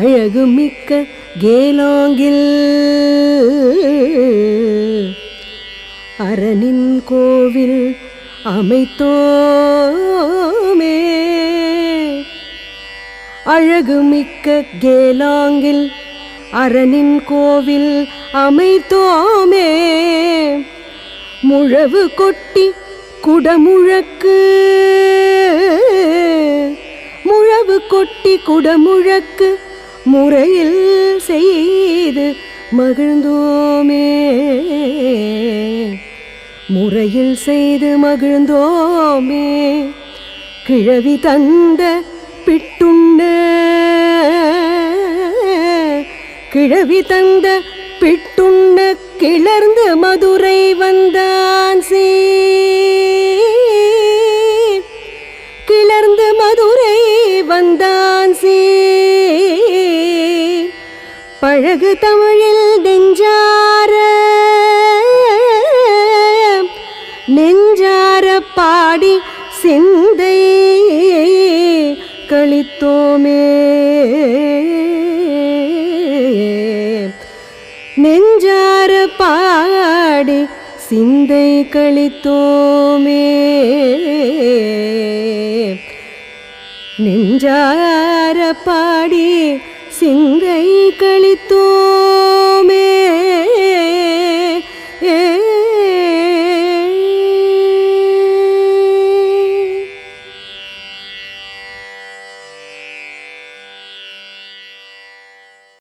அழகுமிக்க கேலோங்கில் அரணின் கோவில் அமைத்தோமே. அழகுமிக்க கேலாங்கில் அரணின் கோவில் அமைத்தோமே. முழவு கொட்டி குடமுழக்கு முழவு கொட்டி குடமுழக்கு முறையில் செய்து மகிழ்ந்தோமே. முறையில் செய்து மகிழ்ந்தோமே. கிழவி தந்த பிட்டுண்ண. கிழவி தந்த பிட்டுண்ண கிளர்ந்து மதுரை வந்தான் சீர் கிளர்ந்து மதுரை வந்தான் சீர் பழகு தமிழில் நெஞ்சார. நெஞ்சார பாடி சிந்தை கழித்தோமே. நெஞ்சார பாடி சிந்தை கழித்தோமே. நெஞ்சார பாடி சிந்தை கழித்தோ